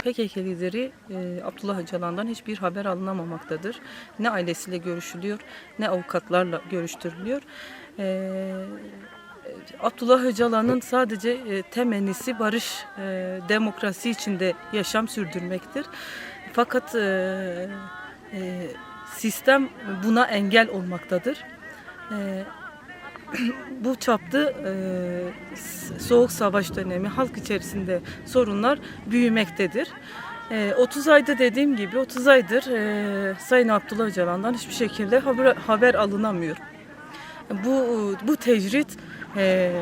PKK lideri e, Abdullah Öcalan'dan hiçbir haber alınamamaktadır. Ne ailesiyle görüşülüyor ne avukatlarla görüştürülüyor. E, Abdullah Öcalan'ın sadece e, temennisi barış, e, demokrasi içinde yaşam sürdürmektir. Fakat e, e, sistem buna engel olmaktadır. E, bu çapta e, soğuk savaş dönemi halk içerisinde sorunlar büyümektedir. E, 30 ayda dediğim gibi 30 aydır e, Sayın Abdullah Öcalan'dan hiçbir şekilde haber, haber alınamıyor. Bu bu tecrit e,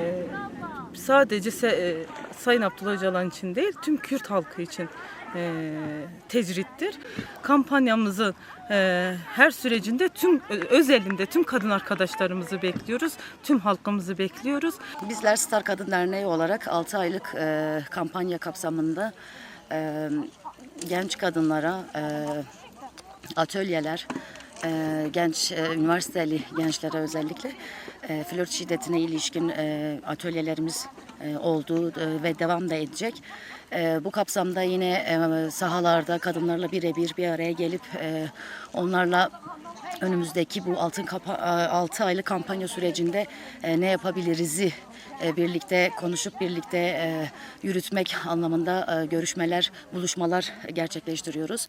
sadece e, Sayın Abdullah Öcalan için değil tüm Kürt halkı için e, tecrittir. Kampanyamızın e, her sürecinde tüm özelinde tüm kadın arkadaşlarımızı bekliyoruz. Tüm halkımızı bekliyoruz. Bizler Star Kadın Derneği olarak 6 aylık e, kampanya kapsamında e, genç kadınlara e, atölyeler, e, genç e, üniversiteli gençlere özellikle e, flört şiddetine ilişkin e, atölyelerimiz e, oldu e, ve devam da edecek. E, bu kapsamda yine e, sahalarda kadınlarla birebir bir araya gelip e, onlarla önümüzdeki bu altın kapa 6 aylık kampanya sürecinde e, ne yapabiliriz'i e, birlikte konuşup birlikte e, yürütmek anlamında e, görüşmeler, buluşmalar gerçekleştiriyoruz.